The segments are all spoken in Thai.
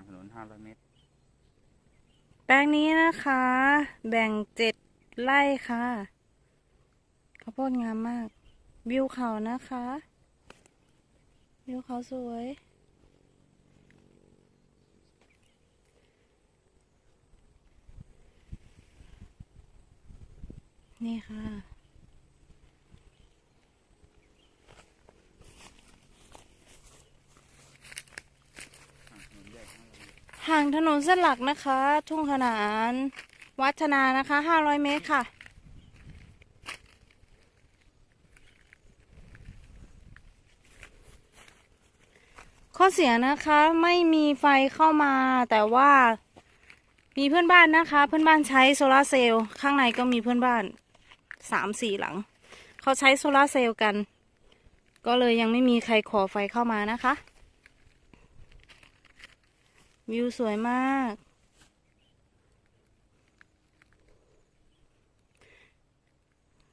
างถนนห้าร้อยเมตร แปลงนี้นะคะ แบ่งเจ็ดไร่ค่ะข้าวโพดงามมาก วิวเขานะคะ วิวเขาสวย นี่ค่ะ ห่างถนนเส้นหลักนะคะ ทุ่งขนานวัฒนานะคะ 500 เมตรค่ะ ข้อเสียนะคะไม่มีไฟเข้ามาแต่ว่ามีเพื่อนบ้านนะคะ เพื่อนบ้านใช้โซลาร์เซลล์ข้างในก็มีเพื่อนบ้านสามสี่หลัง เขาใช้โซลาร์เซลล์กัน ก็เลยยังไม่มีใครขอไฟเข้ามานะคะ วิวสวยมาก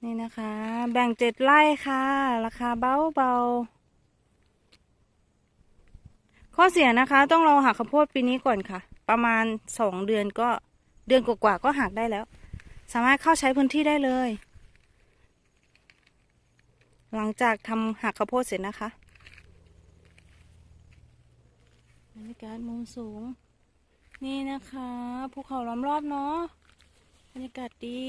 นี่นะคะ แบ่งเจ็ดไร่ค่ะ ราคาเบาเบาๆข้อเสียนะคะ ต้องรอหักข้าวโพดปีนี้ก่อนค่ะ ประมาณสองเดือนก็เดือนกว่าๆก็หักได้แล้ว สามารถเข้าใช้พื้นที่ได้เลย หลังจากทำหักข้าวโพดเสร็จนะคะ บรรยากาศมุมสูง นี่นะคะภูเขาล้อมรอบเนาะบรรยากาศดี